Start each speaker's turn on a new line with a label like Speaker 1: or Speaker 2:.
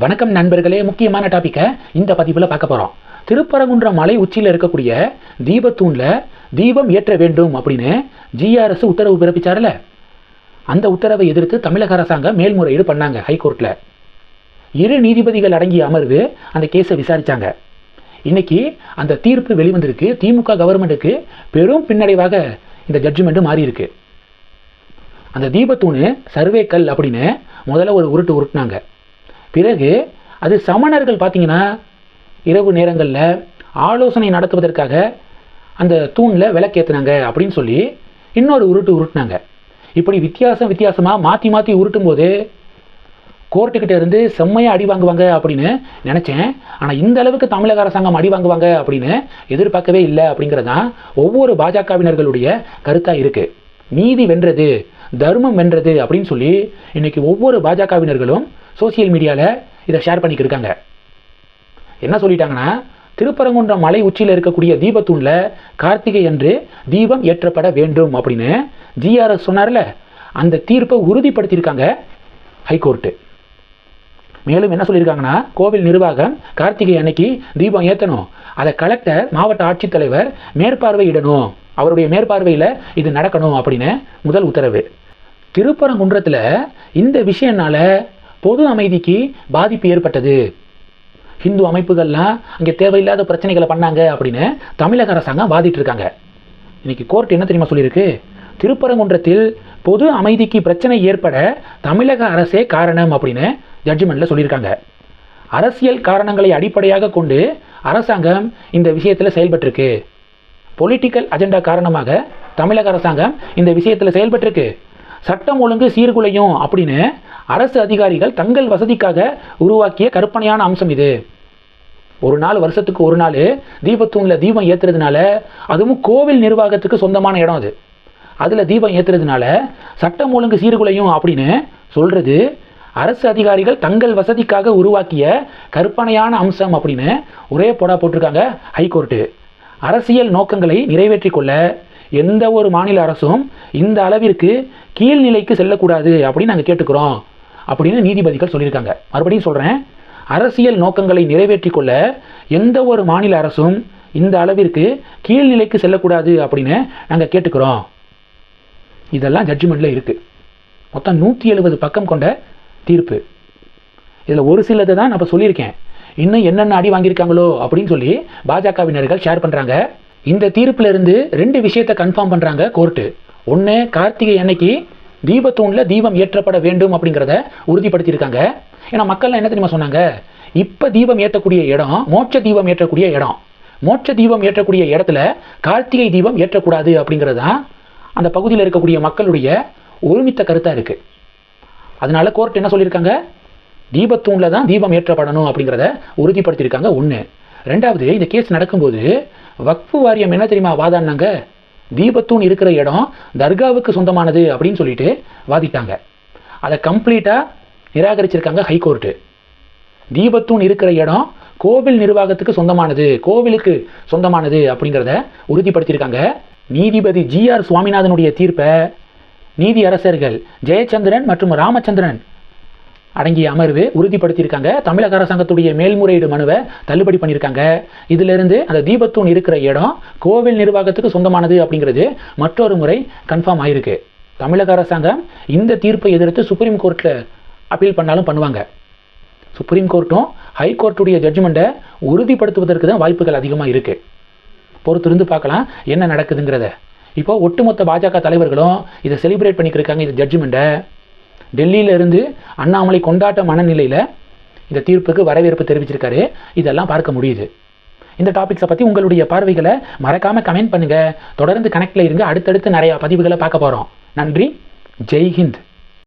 Speaker 1: வணக்கம் நண்பர்களே முக்கியமான டாப்பிக்கை இந்த பதிவில் பார்க்க போகிறோம் திருப்பரங்குன்ற மலை உச்சியில் இருக்கக்கூடிய தீபத்தூணில் தீபம் ஏற்ற வேண்டும் அப்படின்னு ஜிஆர்எஸ் உத்தரவு பிறப்பிச்சார்ல? அந்த உத்தரவை எதிர்த்து தமிழக அரசாங்கம் மேல்முறையீடு பண்ணாங்க ஹைகோர்ட்டில் இரு நீதிபதிகள் அடங்கிய அமர்வு அந்த கேஸை விசாரித்தாங்க இன்னைக்கு அந்த தீர்ப்பு வெளிவந்திருக்கு. திமுக கவர்மெண்ட்டுக்கு பெரும் பின்னடைவாக இந்த ஜட்ஜ்மெண்ட்டு மாறியிருக்கு. அந்த தீபத்தூணு சர்வே கல் அப்படின்னு முதல்ல ஒரு உருட்டு உருட்டுனாங்க. பிறகு அது சமணர்கள் பார்த்தீங்கன்னா இரவு நேரங்களில் ஆலோசனை நடத்துவதற்காக அந்த தூணில் விளக்கேற்றினாங்க அப்படின்னு சொல்லி இன்னொரு உருட்டு உருட்டினாங்க. இப்படி வித்தியாசம் வித்தியாசமாக மாற்றி மாற்றி உருட்டும் போது கோர்ட்டுக்கிட்ட இருந்து செம்மையாக அடி வாங்குவாங்க அப்படின்னு நினச்சேன். ஆனால் இந்த அளவுக்கு தமிழக அரசாங்கம் அடி வாங்குவாங்க அப்படின்னு எதிர்பார்க்கவே இல்லை அப்படிங்கிறது தான் ஒவ்வொரு பாஜகவினர்களுடைய கருத்தாக இருக்குது நீதி வென்றது தர்மம் வென்றது அப்படின்னு சொல்லி இன்னைக்கு ஒவ்வொரு பாஜகவினர்களும் சோசியல் மீடியாவில் இதை ஷேர் பண்ணிக்கிட்டு இருக்காங்க. என்ன சொல்லிட்டாங்கன்னா திருப்பரங்குன்றம் மலை உச்சியில் இருக்கக்கூடிய தீபத்தூணில் கார்த்திகை அன்று தீபம் ஏற்றப்பட வேண்டும் அப்படின்னு ஜிஆர்எஸ் சொன்னார்ல அந்த தீர்ப்பை உறுதிப்படுத்தியிருக்காங்க ஹைகோர்ட்டு. மேலும் என்ன சொல்லியிருக்காங்கன்னா கோவில் நிர்வாகம் கார்த்திகை அன்னைக்கு தீபம் ஏற்றணும் அதை கலெக்டர் மாவட்ட ஆட்சித்தலைவர் மேற்பார்வையிடணும். அவருடைய மேற்பார்வையில் இது நடக்கணும் அப்படின்னு முதல் உத்தரவு. திருப்பரங்குன்றத்தில் இந்த விஷயம்னால பொது அமைதிக்கு பாதிப்பு ஏற்பட்டது. ஹிந்து அமைப்புகள்லாம் அங்கே தேவையில்லாத பிரச்சனைகளை பண்ணாங்க அப்படின்னு தமிழக அரசாங்கம் வாதிட்டு இருக்காங்க இன்னைக்கு கோர்ட் என்ன தெரியுமா சொல்லியிருக்கு? திருப்பரங்குன்றத்தில் பொது அமைதிக்கு பிரச்சனை ஏற்பட தமிழக அரசே காரணம் அப்படின்னு ஜட்ஜ்மெண்ட்டில் சொல்லியிருக்காங்க. அரசியல் காரணங்களை அடிப்படையாக கொண்டு அரசாங்கம் இந்த விஷயத்தில் செயல்பட்டிருக்கு. பொலிட்டிக்கல் அஜெண்டா காரணமாக தமிழக அரசாங்கம் இந்த விஷயத்தில் செயல்பட்டிருக்கு. சட்டம் ஒழுங்கு சீர்குலையும் அப்படின்னு அரசு அதிகாரிகள் தங்கள் வசதிக்காக உருவாக்கிய கற்பனையான அம்சம் இது. ஒரு நாள் வருஷத்துக்கு ஒரு நாள் தீபத்தூணில் தீபம் ஏற்றுறதுனால அதுவும் கோவில் நிர்வாகத்துக்கு சொந்தமான இடம் அது. அதில் தீபம் ஏற்றுறதுனால சட்டம் ஒழுங்கு சீர்குலையும் அப்படின்னு சொல்கிறது அரசு அதிகாரிகள் தங்கள் வசதிக்காக உருவாக்கிய கற்பனையான அம்சம் அப்படின்னு ஒரே போடா போட்டிருக்காங்க ஹைகோர்ட்டு. அரசியல் நோக்கங்களை நிறைவேற்றி கொள்ள எந்த ஒரு மாநில அரசும் இந்த அளவிற்கு கீழ்நிலைக்கு செல்லக்கூடாது அப்படின்னு நாங்கள் கேட்டுக்கிறோம் அப்படின்னு நீதிபதிகள் சொல்லியிருக்காங்க. மறுபடியும் சொல்கிறேன் அரசியல் நோக்கங்களை நிறைவேற்றிக் கொள்ள எந்த ஒரு மாநில அரசும் இந்த அளவிற்கு கீழ்நிலைக்கு செல்லக்கூடாது அப்படின்னு நாங்கள் கேட்டுக்கிறோம். இதெல்லாம் ஜட்ஜ்மெண்ட்டில் இருக்குது மொத்தம் நூற்றி எழுபது பக்கம் கொண்ட தீர்ப்பு. இதில் ஒரு சிலதை தான் நான் சொல்லியிருக்கேன். இன்னும் என்னென்ன அடி வாங்கியிருக்காங்களோ அப்படின்னு சொல்லி பாஜகவினர்கள் ஷேர் பண்ணுறாங்க இந்த தீர்ப்பிலிருந்து ரெண்டு விஷயத்தை கன்ஃபார்ம் பண்ணுறாங்க கோர்ட்டு ஒன்று கார்த்திகை அன்னைக்கு தீபத்தூணில் தீபம் ஏற்றப்பட வேண்டும் அப்படிங்கிறத உறுதிப்படுத்தியிருக்காங்க. ஏன்னா மக்கள்லாம் என்ன தெரியுமா சொன்னாங்க? இப்போ தீபம் ஏற்றக்கூடிய இடம் மோட்ச தீபம் ஏற்றக்கூடிய இடம். மோட்ச தீபம் ஏற்றக்கூடிய இடத்துல கார்த்திகை தீபம் ஏற்றக்கூடாது அப்படிங்கிறது தான் அந்த பகுதியில் இருக்கக்கூடிய மக்களுடைய ஒருமித்த கருத்தாக இருக்குது அதனால கோர்ட் என்ன சொல்லியிருக்காங்க? தீபத்தூணில் தான் தீபம் ஏற்றப்படணும் அப்படிங்கிறத உறுதிப்படுத்தியிருக்காங்க ஒன்று ரெண்டாவது இந்த கேஸ் நடக்கும்போது வக்ஃபு வாரியம் என்ன தெரியுமா வாதாடினாங்க? தீபத்தூண் இருக்கிற இடம் தர்காவுக்கு சொந்தமானது அப்படின்னு சொல்லிட்டு வாதிட்டாங்க. அதை கம்ப்ளீட்டாக நிராகரிச்சிருக்காங்க ஹைகோர்ட்டு. தீபத்தூண் இருக்கிற இடம் கோவில் நிர்வாகத்துக்கு சொந்தமானது கோவிலுக்கு சொந்தமானது அப்படிங்கிறத உறுதிப்படுத்தியிருக்காங்க நீதிபதி ஜி ஆர் சுவாமிநாதனுடைய தீர்ப்பை நீதி அரசர்கள் ஜெயச்சந்திரன் மற்றும் ராமச்சந்திரன் அடங்கிய அமர்வு உறுதிப்படுத்தியிருக்காங்க. தமிழக அரசாங்கத்துடைய மேல்முறையீடு மனுவை தள்ளுபடி பண்ணியிருக்காங்க. இதிலிருந்து அந்த தீபத்தூண் இருக்கிற இடம் கோவில் நிர்வாகத்துக்கு சொந்தமானது அப்படிங்கிறது மற்றொரு முறை கன்ஃபார்ம் ஆயிருக்கு. தமிழக அரசாங்கம் இந்த தீர்ப்பை எதிர்த்து சுப்ரீம் கோர்ட்டில் அப்பீல் பண்ணாலும் பண்ணுவாங்க. சுப்ரீம் கோர்ட்டும் ஹைகோர்ட்டுடைய ஜட்ஜ்மெண்ட்டை உறுதிப்படுத்துவதற்கு தான் வாய்ப்புகள் அதிகமாக இருக்குது பொறுத்திருந்து பார்க்கலாம் என்ன நடக்குதுங்கிறத. இப்போ ஒட்டுமொத்த பாஜக தலைவர்களும் இதை செலிப்ரேட் பண்ணிக்கிருக்காங்க இந்த ஜட்ஜ்மெண்ட்டை டெல்லியில் இருந்து அண்ணாமலை கொண்டாட்ட மனநிலையில் இந்த தீர்ப்புக்கு வரவேற்பு தெரிவிச்சிருக்காரு. இதெல்லாம் பார்க்க முடியுது. இந்த டாபிக்ஸை பற்றி உங்களுடைய பார்வைகளை மறக்காமல் கமெண்ட் பண்ணுங்கள் தொடர்ந்து கனெக்டில் இருங்க. அடுத்தடுத்து நிறையா பதிவுகளை பார்க்க போகிறோம் நன்றி. ஜெய்ஹிந்த்